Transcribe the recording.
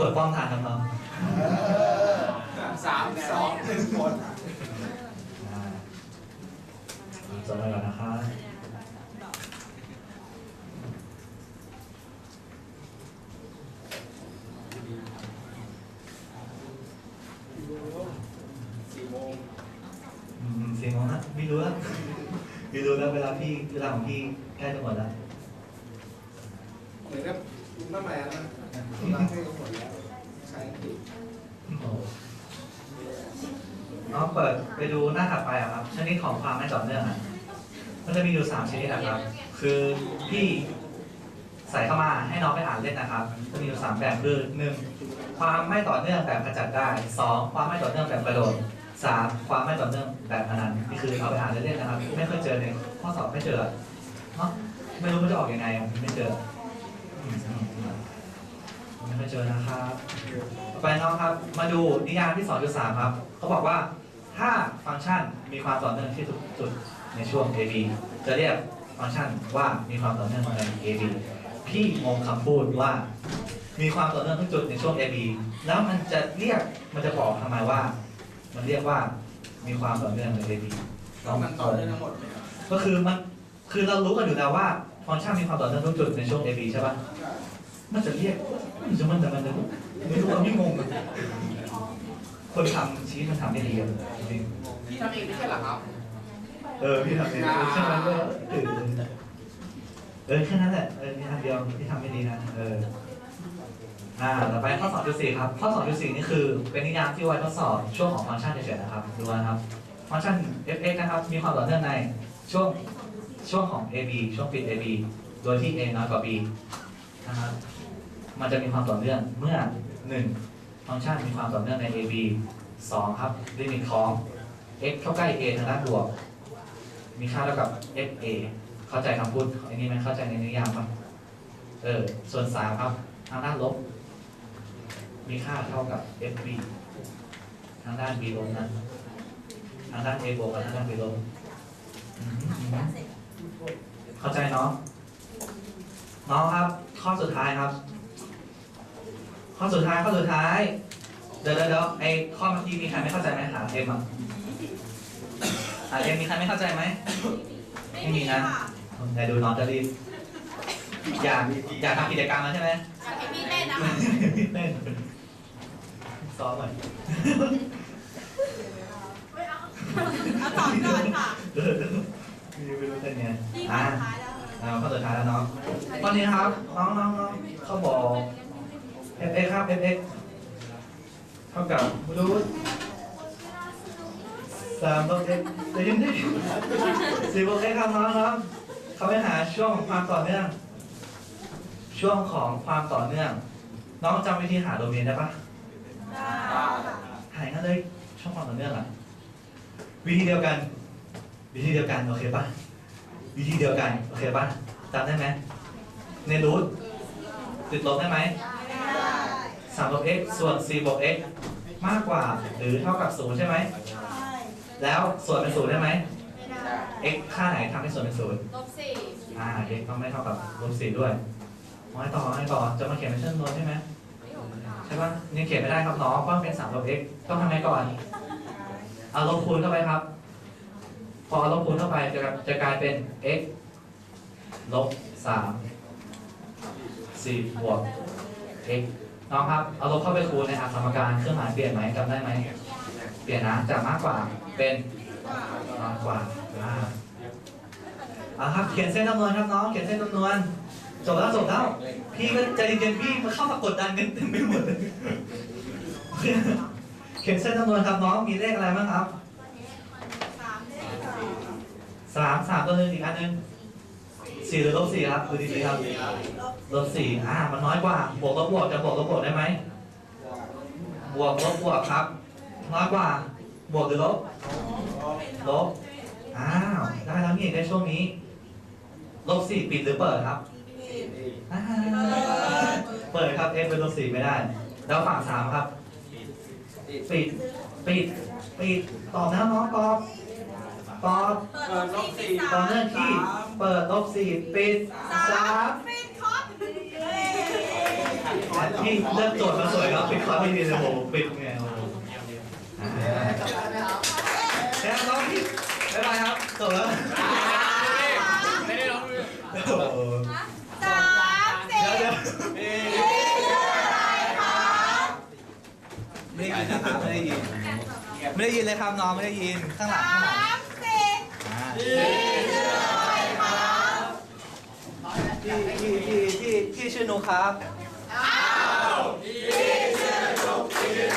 กดป้องทานน้องสามสองหนึ่งหมดจบไปก่อนนะคะสี่โมงนะไม่รู้แล้ไม่รู้แล้วเวลาพี่เวลาของพี่ใกล้จะหมดแล้วเหมือนกับน้ำแหวนนะ ร้านให้หมดแล้วใช้ติดโอ้โหน้องเปิดไปดูหน้าถัดไปอะครับชนิดของความไม่ต่อเนื่องอะมันจะมีอยู่สามชนิดนะครับ คือพี่ใส่เข้ามาให้น้องไปอ่านเล่นนะครับ จะมีอยู่สามแบบคือหนึ่งความไม่ต่อเนื่องแบบขจัดได้สองความไม่ต่อเนื่องแบบกระโดดสามความไม่ต่อเนื่องแบบพนันนี่คือเอาไปอ่านเล่นๆนะครับ ไม่เคยเจอในข้อสอบไม่เจอเนาะไม่รู้มันจะออกยังไงไม่เจอ ไม่เคยเจอนะครับ ต่อไปน้องครับ มาดูนิยามที่ 2.3 ครับ เขาบอกว่าถ้าฟังก์ชันมีความต่อเนื่องที่ทุกจุดในช่วง AB จะเรียกฟังก์ชันว่ามีความต่อเนื่องใน AB พี่งงคำพูดว่า มีความต่อเนื่องทุกจุดในช่วง AB แล้วมันจะเรียกมันจะบอกทำไมว่า มันเรียกว่ามีความต่อเนื่องใน AB เรามันต่อได้ทั้งหมดไหมครับก็คือมันคือเรารู้กันอยู่แล้วว่าฟังก์ชันมีความต่อเนื่องทุกจุดในช่วง AB ใช่ปะ มันจะเรียกมันจะมันจะมันจะไม่รู้ว่าไม่งงอะคนทำชี้มันทำไม่ดีอะจริงพี่ทำเองไม่ใช่เหรอครับๆเออพี่ทำเองใช่ไหมก็ตื่นเออแค่นั้นแหละเออนี่ทำเดียวที่ทำไม่ดีนะเอออ่าต่อไปข้อ2.4ครับข้อ2.4นี่คือเป็นนิยามที่ไว้ทดสอบช่วงของฟังก์ชันเฉยๆนะครับดูนะครับฟังก์ชัน f(x) นะครับมีความต่อเนื่องในช่วงช่วงของ ab ช่วงปิด ab โดยที่ a น้อยกว่า b นะครับ มันจะมีความต่อเนื่องเมื่อ 1 ฟังก์ชันมีความต่อเนื่องใน AB 2 ครับลิมิตของ x เข้าใกล้ a ทางด้านบวก มีค่าเท่ากับ fa เข้าใจคำพูดอันนี้ไหมเข้าใจในนิยามปะเออส่วน 3 ครับ ทางด้านลบ มีค่าเท่ากับ fb ทางด้าน b ลบนะทางด้าน a บวกกับทางด้าน b ลบเข้าใจเนาะน้องครับ ข้อสุดท้ายครับ ข้อสุดท้ายข้อสุดท้ายเดี๋ยวเดี๋ยวเดี๋ยวไอ้ข้อเมื่อกี้มีใครไม่เข้าใจไหมถามเอ็มอะถามเอ็มมีใครไม่เข้าใจไหมไม่มีนะไหนดูน้องจะรีบอยากอยากทำกิจกรรมแล้วใช่ไหมอยากให้พี่เต้นนะคะเต้นซ้อมหน่อยไม่เอาเอาสอนก่อนค่ะเออไม่รู้เต้นไงพี่ขออะท้ายแล้วเอาข้อสุดท้ายแล้วเนาะตอนนี้นะครับน้องน้องน้องเขาบอก f x ครับ f x เท่ากับรูทสามลบ x จะยังได้สี่บวก x ครับน้องน้องเขาไปหาช่วงของความต่อเนื่อง ช่วงของความต่อเนื่อง น้องจำวิธีหาโดเมนได้ปะได้หายกันเลยช่วงความต่อเนื่องอะวิธีเดียวกัน วิธีเดียวกันโอเคปะวิธีเดียวกันโอเคปะจำได้ไหมในรูทติดลบได้ไหม ได้สามลบ x ส่วน4บวก x มากกว่าหรือเท่ากับ0ใช่ไหม แล้วส่วนเป็น0ได้ไหมไม่ได้ x ค่าไหนทำให้ส่วนเป็น0ลบสี่อ่า x ต้องไม่เท่ากับลบ4ด้วยมอยต่อมอยต่อ จะมาเขียนเป็นเชิงนวลใช่ไหมใช่ปะยังเขียนไม่ได้ครับน้องเพราะมันเป็น3ลบ x ต้องทำไงก่อนเอาลบคูณเข้าไปครับ พอเอาลบคูณเข้าไปจะจะกลายเป็น x ลบ3 4บวก x น้องครับ เอาลบเข้าไปคูณในอักสมการเครื่องหมายเปลี่ยนไหมจำได้ไหม เปลี่ยนนะจากมากกว่าเป็นน้อยกว่าอ่าครับเขียนเส้นจำนวนครับน้องเขียนเส้นจำนวนจบแล้วจบแล้วพี่ก็ใจเย็นๆพี่มาเข้ามากดดันกันเต็มไปหมดเลยเขียนเส้นจำนวนครับน้องมีเลขอะไรบ้างครับสามได้ค่ะสามสามตัวหนึ่งอีกอันหนึ่ง สี่หรือลบสี่ครับดูดีๆครับลบสี่อ่ามันน้อยกว่า บวกลบบวกจะบวกลบบวกได้ไหมบวกลบบวกครับ น้อยกว่า บวกหรือลบ ลบ อ้าว ได้แล้วนี่ในช่วงนี้ ลบสี่ปิดหรือเปิดครับอ่าเปิดครับ f เป็นลบสี่ไม่ได้ แล้วฝั่งสามครับ ปิด ปิด ปิด ตอบนะน้องตอบ ตอบเปิดลบสี่ตอนเรื่องที่เปิดลบสี่ปิดสามปิดคอร์สที่เลือกโจทย์มาสวยครับปิดคอร์สไม่ดีเลยโหปิดไงโอ้โหอ่าแค่น้องพี่บ๊ายบายครับจบแล้วไม่ได้ร้องเลยโอ้โหสามสี่เดี๋ยวเดี๋ยวอะไรคะไม่ได้ยินนะครับไม่ได้ยินไม่ได้ยินเลยครับน้องไม่ได้ยินข้างหลังข้างหลัง พี่ชื่อนุครับ อ้าวพี่ชื่อนุพี่